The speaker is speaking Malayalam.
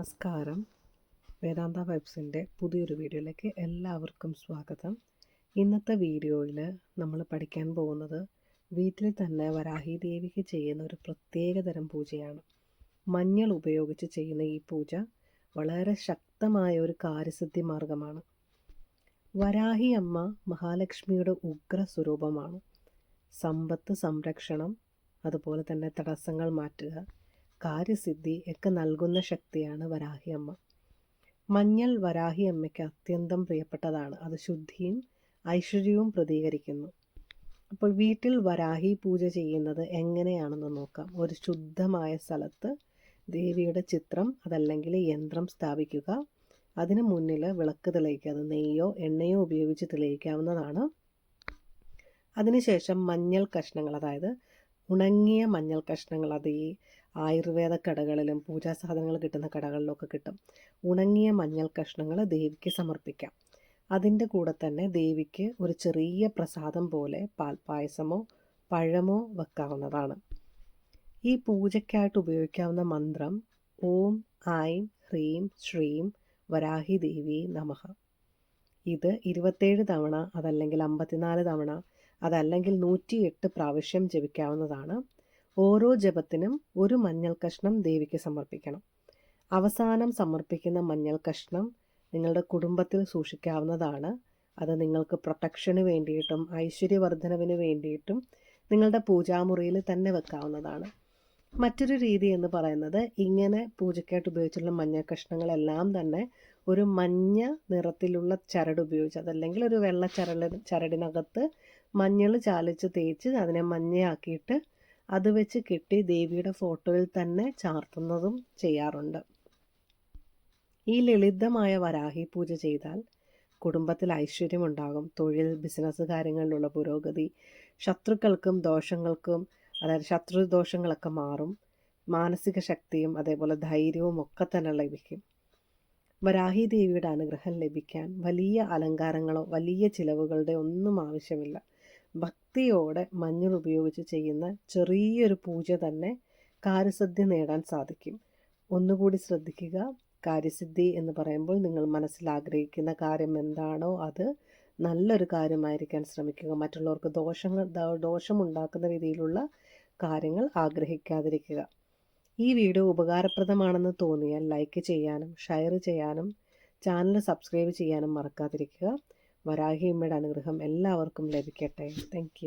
നമസ്കാരം. വേദാന്ത വൈബ്സിന്റെ പുതിയൊരു വീഡിയോയിലേക്ക് എല്ലാവർക്കും സ്വാഗതം. ഇന്നത്തെ വീഡിയോയിൽ നമ്മൾ പഠിക്കാൻ പോകുന്നത് വീട്ടിൽ തന്നെ വരാഹി ദേവിക്ക് ചെയ്യുന്ന ഒരു പ്രത്യേക തരം പൂജയാണ്. മഞ്ഞൾ ഉപയോഗിച്ച് ചെയ്യുന്ന ഈ പൂജ വളരെ ശക്തമായ ഒരു കാര്യസിദ്ധി മാർഗമാണ്. വരാഹി അമ്മ മഹാലക്ഷ്മിയുടെ ഉഗ്ര സ്വരൂപമാണ്. സമ്പത്ത് സംരക്ഷണം അതുപോലെ തന്നെ തടസ്സങ്ങൾ മാറ്റുക കാര്യസിദ്ധി ഒക്കെ നൽകുന്ന ശക്തിയാണ് വരാഹി അമ്മ മഞ്ഞൾ വരാഹി അമ്മയ്ക്ക് അത്യന്തം പ്രിയപ്പെട്ടതാണ്. അത് ശുദ്ധിയും ഐശ്വര്യവും പ്രതികരിക്കുന്നു. അപ്പോൾ വീട്ടിൽ വരാഹി പൂജ ചെയ്യുന്നത് എങ്ങനെയാണെന്ന് നോക്കാം. ഒരു ശുദ്ധമായ സ്ഥലത്ത് ദേവിയുടെ ചിത്രം അതല്ലെങ്കിൽ യന്ത്രം സ്ഥാപിക്കുക. അതിന് മുന്നിൽ വിളക്ക് തെളിയിക്കുക. അത് നെയ്യോ എണ്ണയോ ഉപയോഗിച്ച് തെളിയിക്കാവുന്നതാണ്. അതിനുശേഷം മഞ്ഞൾ കഷ്ണങ്ങൾ അതായത് ഉണങ്ങിയ മഞ്ഞൾ കഷ്ണങ്ങൾ അത് ഈ ആയുർവേദ കടകളിലും പൂജാ സാധനങ്ങൾ കിട്ടുന്ന കടകളിലൊക്കെ കിട്ടും. ഉണങ്ങിയ മഞ്ഞൾ കഷ്ണങ്ങൾ ദേവിക്ക് സമർപ്പിക്കാം. അതിന്റെ കൂടെ തന്നെ ദേവിക്ക് ഒരു ചെറിയ പ്രസാദം പോലെ പാൽപ്പായസമോ പഴമോ വെക്കാവുന്നതാണ്. ഈ പൂജയ്ക്കായിട്ട് ഉപയോഗിക്കാവുന്ന മന്ത്രം ഓം ഐം ഹ്രീം ശ്രീം വരാഹി ദേവി നമഃ ഇത് ഇരുപത്തേഴ് തവണ അതല്ലെങ്കിൽ അമ്പത്തിനാല് തവണ അതല്ലെങ്കിൽ നൂറ്റിയെട്ട് പ്രാവശ്യം ജപിക്കാവുന്നതാണ്. ഓരോ ജപത്തിനും ഒരു മഞ്ഞൾ കഷ്ണം ദേവിക്ക് സമർപ്പിക്കണം. അവസാനം സമർപ്പിക്കുന്ന മഞ്ഞൾ കഷ്ണം നിങ്ങളുടെ കുടുംബത്തിൽ സൂക്ഷിക്കാവുന്നതാണ്. അത് നിങ്ങൾക്ക് പ്രൊട്ടക്ഷന് വേണ്ടിയിട്ടും ഐശ്വര്യവർദ്ധനവിന് വേണ്ടിയിട്ടും നിങ്ങളുടെ പൂജാമുറിയിൽ തന്നെ വെക്കാവുന്നതാണ്. മറ്റൊരു രീതി എന്ന് പറയുന്നത് ഇങ്ങനെ പൂജയ്ക്കായിട്ട് ഉപയോഗിച്ചിട്ടുള്ള മഞ്ഞ കഷ്ണങ്ങളെല്ലാം തന്നെ ഒരു മഞ്ഞ നിറത്തിലുള്ള ചരട് ഉപയോഗിച്ച് അതല്ലെങ്കിൽ ഒരു വെള്ള ചരട് ചരടിനകത്ത് മഞ്ഞൾ ചാലിച്ച് തേച്ച് അതിനെ മഞ്ഞയാക്കിയിട്ട് അത് വെച്ച് കെട്ടി ദേവിയുടെ ഫോട്ടോയിൽ തന്നെ ചാർത്തുന്നതും ചെയ്യാറുണ്ട്. ഈ ലളിതമായ വരാഹി പൂജ ചെയ്താൽ കുടുംബത്തിൽ ഐശ്വര്യമുണ്ടാകും. തൊഴിൽ ബിസിനസ് കാര്യങ്ങളിലുള്ള പുരോഗതി ശത്രുക്കൾക്കും ദോഷങ്ങൾക്കും അതായത് ശത്രു ദോഷങ്ങളൊക്കെ മാറും. മാനസിക ശക്തിയും അതേപോലെ ധൈര്യവും ഒക്കെ തന്നെ ലഭിക്കും. വരാഹി ദേവിയുടെ അനുഗ്രഹം ലഭിക്കാൻ വലിയ അലങ്കാരങ്ങളോ വലിയ ചിലവുകളുടെ ഒന്നും ആവശ്യമില്ല. ഭക്തിയോടെ മഞ്ഞൾ ഉപയോഗിച്ച് ചെയ്യുന്ന ചെറിയൊരു പൂജ തന്നെ കാര്യസിദ്ധി നേടാൻ സാധിക്കും. ഒന്നുകൂടി ശ്രദ്ധിക്കുക. കാര്യസിദ്ധി എന്ന് പറയുമ്പോൾ നിങ്ങൾ മനസ്സിൽ ആഗ്രഹിക്കുന്ന കാര്യം എന്താണോ അത് നല്ലൊരു കാര്യമായിരിക്കാൻ ശ്രമിക്കുക. മറ്റുള്ളവർക്ക് ദോഷങ്ങൾ ദോഷമുണ്ടാക്കുന്ന രീതിയിലുള്ള കാര്യങ്ങൾ ആഗ്രഹിക്കാതിരിക്കുക. ഈ വീഡിയോ ഉപകാരപ്രദമാണെന്ന് തോന്നിയാൽ ലൈക്ക് ചെയ്യാനും ഷെയർ ചെയ്യാനും ചാനൽ സബ്സ്ക്രൈബ് ചെയ്യാനും മറക്കാതിരിക്കുക. വരാഹിയമ്മയുടെ അനുഗ്രഹം എല്ലാവർക്കും ലഭിക്കട്ടെ. താങ്ക്